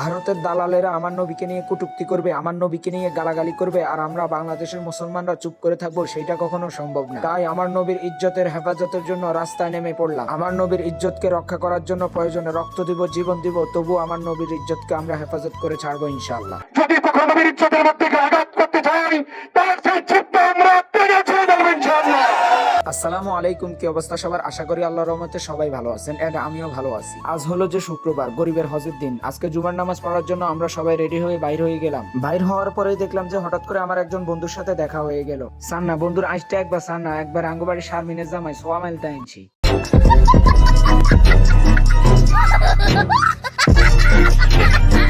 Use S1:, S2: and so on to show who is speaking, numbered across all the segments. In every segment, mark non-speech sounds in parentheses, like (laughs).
S1: ভারতের দালালেরা আমার নবীকে নিয়ে কটূক্তি করবে, আমার নবীকে নিয়ে গালাগালি করবে, আর আমরা বাংলাদেশের মুসলমানরা চুপ করে থাকব, সেটা কখনো সম্ভব না। তাই আমার নবীর ইজ্জতের হেফাজতের জন্য রাস্তায় নেমে পড়লাম। আমার নবীর ইজ্জতকে রক্ষা করার জন্য প্রয়োজনে রক্ত দিব, জীবন দিব, তবু আমার নবীর ইজ্জতকে আমরা হেফাজত করে ছাড়বো ইনশাআল্লাহ।
S2: যদি নবীর ইজ্জতের মধ্যে আঘাত করতে চাই, তার সেই চিত্ত আমরা ইনশাআল্লাহ।
S1: আসসালামু আলাইকুম, কি অবস্থা সবার? আশা করি আল্লাহর রহমতে সবাই ভালো আছেন এন্ড আমিও ভালো আছি। আজ হলো যে শুক্রবার, গরিবের হজের দিন। আজকে জুমার নামাজ পড়ার জন্য আমরা সবাই রেডি হয়ে বাইর হয়ে গেলাম। বাইর হওয়ার পরেই দেখলাম যে হঠাৎ করে আমার একজন বন্ধুর সাথে দেখা হয়ে গেল। সান্না, বন্ধুর আইসটা একবার সান্না, একবার আঙ্গবাড়ি শারমিনের জামাই সোয়া মাইল তাইনছি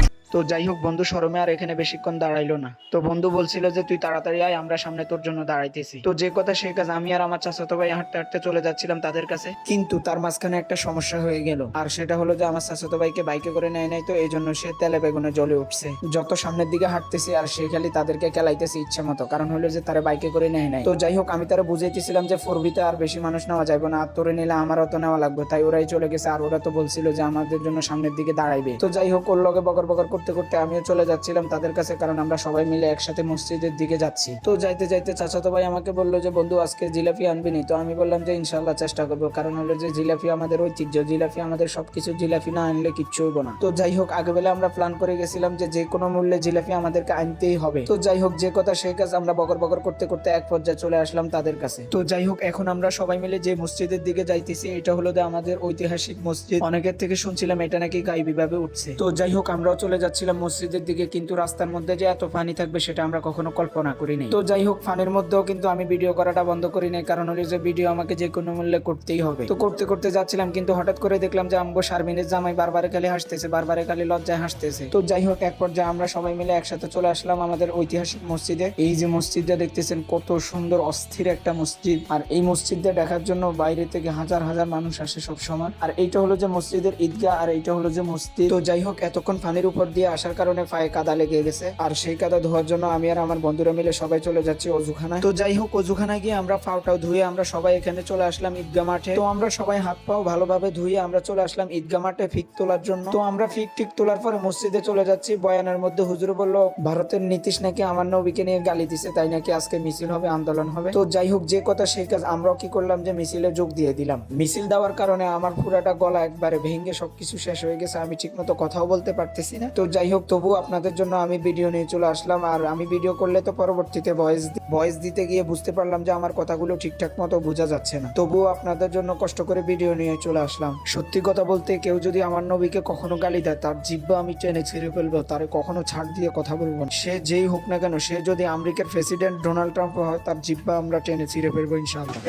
S1: (laughs) তো যাই হোক, বন্ধু শরমে আর এখানে বেশিক্ষণ দাঁড়াইলো না। তো বন্ধু বলছিল যে, তুই তাড়াতাড়ি আয়, আমরা সামনে তোর জন্য দাঁড়াইতেছি। তো যে কথা, সেই কাজ আমি আর আমার চাচাতো ভাই হাঁটতে হাঁটতে চলে যাচ্ছিলাম তাদের কাছে। কিন্তু তার মাঝখানে একটা সমস্যা হয়ে গেল। আর সেটা হলো যে, আমার চাচাতো ভাইকে বাইকে করে নেয় নাই, তো এই জন্য সে তেলে বেগুনে জ্বলে উঠছে। যত সামনের দিকে হাঁটতেছি, আর সে খালি তাদেরকে খেলাইতেছে ইচ্ছে মতো, কারণ হলো যে, তারা বাইকে করে নেয় নাই। তো যাই হোক, আমি তারা বুঝাইতেছিলাম যে, ফোরবিতে আর বেশি মানুষ নেওয়া যাবে না, আর তোরে নিলে আমারও তো নেওয়া লাগবে। তাই ওরাই চলে গেছে, আর ওরা তো বলছিল যে, আমাদের জন্য সামনের দিকে দাঁড়াইবে। তো যাই হোক, ওর লগে বকর বকর করতে করতে আমিও চলে যাচ্ছিলাম তাদের কাছে, কারণ আমরা সবাই মিলে একসাথে মসজিদের দিকে যাচ্ছি। তো যাইতে যাইতে চাচাতো ভাই আমাকে বলল যে, বন্ধু, আজকে জিলাপি আনবি নি। তো আমি বললাম যে ইনশাল্লাহ চেষ্টা করব। কারণ হলো যে, জিলাপি আমাদের ঐতিহ্য। জিলাপি আমাদের সবকিছু জিলাপি না আনলে কিচ্ছু হইব না। তো যাই হোক, আগে বেলা আমরা প্ল্যান করে গেছিলাম যে যে কোনো মূল্যে জিলাপি আমাদেরকে আনতেই হবে। তো যাই হোক, যে কথা সেই কাজ আমরা বকর বকর করতে করতে এক পর্যায়ে চলে আসলাম তাদের কাছে। তো যাই হোক, এখন আমরা সবাই মিলে যে মসজিদের দিকে যাইতেছি, এটা হলো আমাদের ঐতিহাসিক মসজিদ। অনেকের থেকে শুনছিলাম এটা নাকি গাইবি ভাবে উঠছে। তো যাই হোক, আমরাও চলে যাচ্ছিলাম মসজিদের দিকে, কিন্তু রাস্তার মধ্যে যে এত পানি থাকবে সেটা আমরা কখনো কল্পনা করিনি তো যাই হোক, ফানের মধ্যেও কিন্তু আমি ভিডিও করাটা বন্ধ করি নাই, কারণ হলো যে ভিডিও আমাকে যে কোনো মূল্যে করতেই হবে। তো করতে করতে যাচ্ছিলাম, কিন্তু হঠাৎ করে দেখলাম যে আমগো শারমিনের জামাই বারবারে খালি হাসতেছে, বারবারে খালি লজ্জায় হাসতেছে। তো যাই হোক, এক পর্যায়ে আমরা সবাই মিলে একসাথে চলে আসলাম আমাদের ঐতিহাসিক মসজিদে। এই যে মসজিদটা দেখতেছেন, কত সুন্দর, অস্থির একটা মসজিদ। আর এই মসজিদটা দেখার জন্য বাইরে থেকে হাজার হাজার মানুষ আসে সব সময় আর এইটা হলো যে মসজিদের ঈদগাহ, আর এইটা হলো যে মসজিদ। তো যাই হোক, এতক্ষণ পানির উপর দিয়ে আসার কারণে পায়ে কাদা লেগে গেছে। আর সেই কাদা ধোয়ার জন্য আমি আর আমার বন্ধুরা মিলে সবাই চলে যাচ্ছি অজুখানায়। তো যাই হোক, অজুখানায় গিয়ে আমরা ফাওটাও ধুয়ে আমরা সবাই এখানে চলে আসলাম ঈদগাহ মাঠে। তো আমরা সবাই হাত পাও ভালোভাবে ধুয়ে আমরা চলে আসলাম ঈদগাহ মাঠে ফিক তোলার জন্য। তো আমরা ফিক টিক তোলার পরে মসজিদে চলে যাচ্ছি। বয়ানের মধ্যে হুজুর বলল, ভারতের নীতিশ নাকি আমার নবীকে নিয়ে গালি দিছে, তাই নাকি আজকে মিছিল হবে, আন্দোলন হবে? তো যাই হোক, যে কথা সেই কাজ আমরাও কি করলাম যে মিছিলে যোগ দিয়ে দিলাম। মিছিল দেওয়ার কারণে আমার পুরাটা গলা একবারে ভেঙে সবকিছু শেষ হয়ে গেছে, আমি ঠিক মতো কথাও বলতে পারতেছি না। তো যাই হোক তবু আপনাদের জন্য আমি ভিডিও নিয়ে চলে আসলাম। আর আমি ভিডিও করলে তো পরবর্তীতে ভয়েস ভয়েস দিতে গিয়ে বুঝতে পারলাম যে আমার কথাগুলো ঠিকঠাক মতো বোঝা যাচ্ছে না। তবুও আপনাদের জন্য কষ্ট করে ভিডিও নিয়ে চলে আসলাম। সত্যি কথা বলতে কেউ যদি আমার নবীকে কখনো গালি দেয়, তার জিব্বা আমি টেনে ছিঁড়ে ফেলব, তারে কখনো ছাড় দিয়ে কথা বলব। সে যেই হোক না কেন, সে যদি আমেরিকার প্রেসিডেন্ট ডোনাল্ড ট্রাম্প হয়, তার জিব্বা আমরা টেনে ছিঁড়ে ফেলব ইনশাআল্লাহ।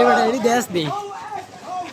S3: এবার এটি দেশ দিই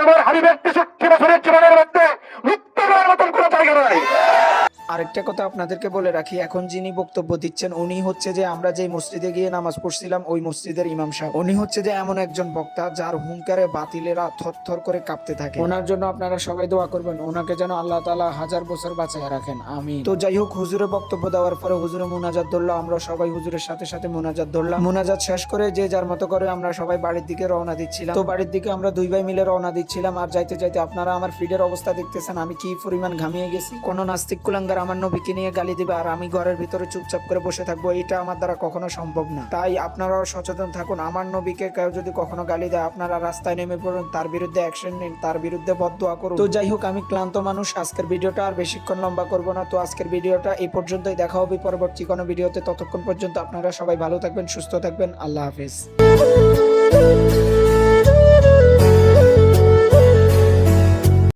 S2: আমার হাবি ব্যক্তি শক্তি বছরের জীবনের মধ্যে মৃত্যু দেওয়ার মতন কোনো জায়গা নাই
S1: আরেকটা কথা আপনাদেরকে বলে রাখি, এখন যিনি বক্তব্য দিচ্ছেন, উনি হচ্ছে যে আমরা যে মসজিদে গিয়ে নামাজ পড়ছিলাম, ওই মসজিদের ইমাম সাহেব। উনি হচ্ছে যে এমন একজন বক্তা যার হুঙ্কারে বাতিলেরা থরথর করে কাঁপতে থাকে। ওনার জন্য আপনারা সবাই দোয়া করবেন, ওনাকে যেন আল্লাহ তালা হাজার বছর বাঁচায় রাখেন। আমি তো যাই হোক, হুজুরে বক্তব্য দেওয়ার পরে হুজুরে মুনাজাত ধরলো, আমরা সবাই হুজুরের সাথে সাথে মুনাজাত ধরলাম। মুনাজাত শেষ করে যে যার মতো করে আমরা সবাই বাড়ির দিকে রওনা দিচ্ছিলাম। তো বাড়ির দিকে আমরা দুই ভাই মিলে রওনা দিচ্ছিলাম, আর যাইতে যাইতে আপনারা আমার ফিডের অবস্থা দেখতেছেন, আমি কি পরিমাণ ঘামিয়ে গেছি? কোনো নাস্তিক কুলাঙ্গার আমার নবীকে নিয়ে গালি দিবে আর আমি ঘরের ভিতরে চুপচাপ করে বসে থাকব, এটা আমার দ্বারা কখনো সম্ভব না। তাই আপনারাও সচেতন থাকুন, আমার নবীকে কেউ যদি কখনো গালি দেয়, আপনারা রাস্তায় নেমে পড়ুন, তার বিরুদ্ধে অ্যাকশন নিন, তার বিরুদ্ধে বদদোয়া করুন। তো যাই হোক, আমি ক্লান্ত মানুষ, আজকের ভিডিওটা আর বেশিক্ষণ লম্বা করব না। তো আজকের ভিডিওটা এই পর্যন্তই, দেখা হবে পরবর্তী কোনো ভিডিওতে, ততক্ষণ পর্যন্ত আপনারা সবাই ভালো থাকবেন, সুস্থ থাকবেন, আল্লাহ হাফিজ।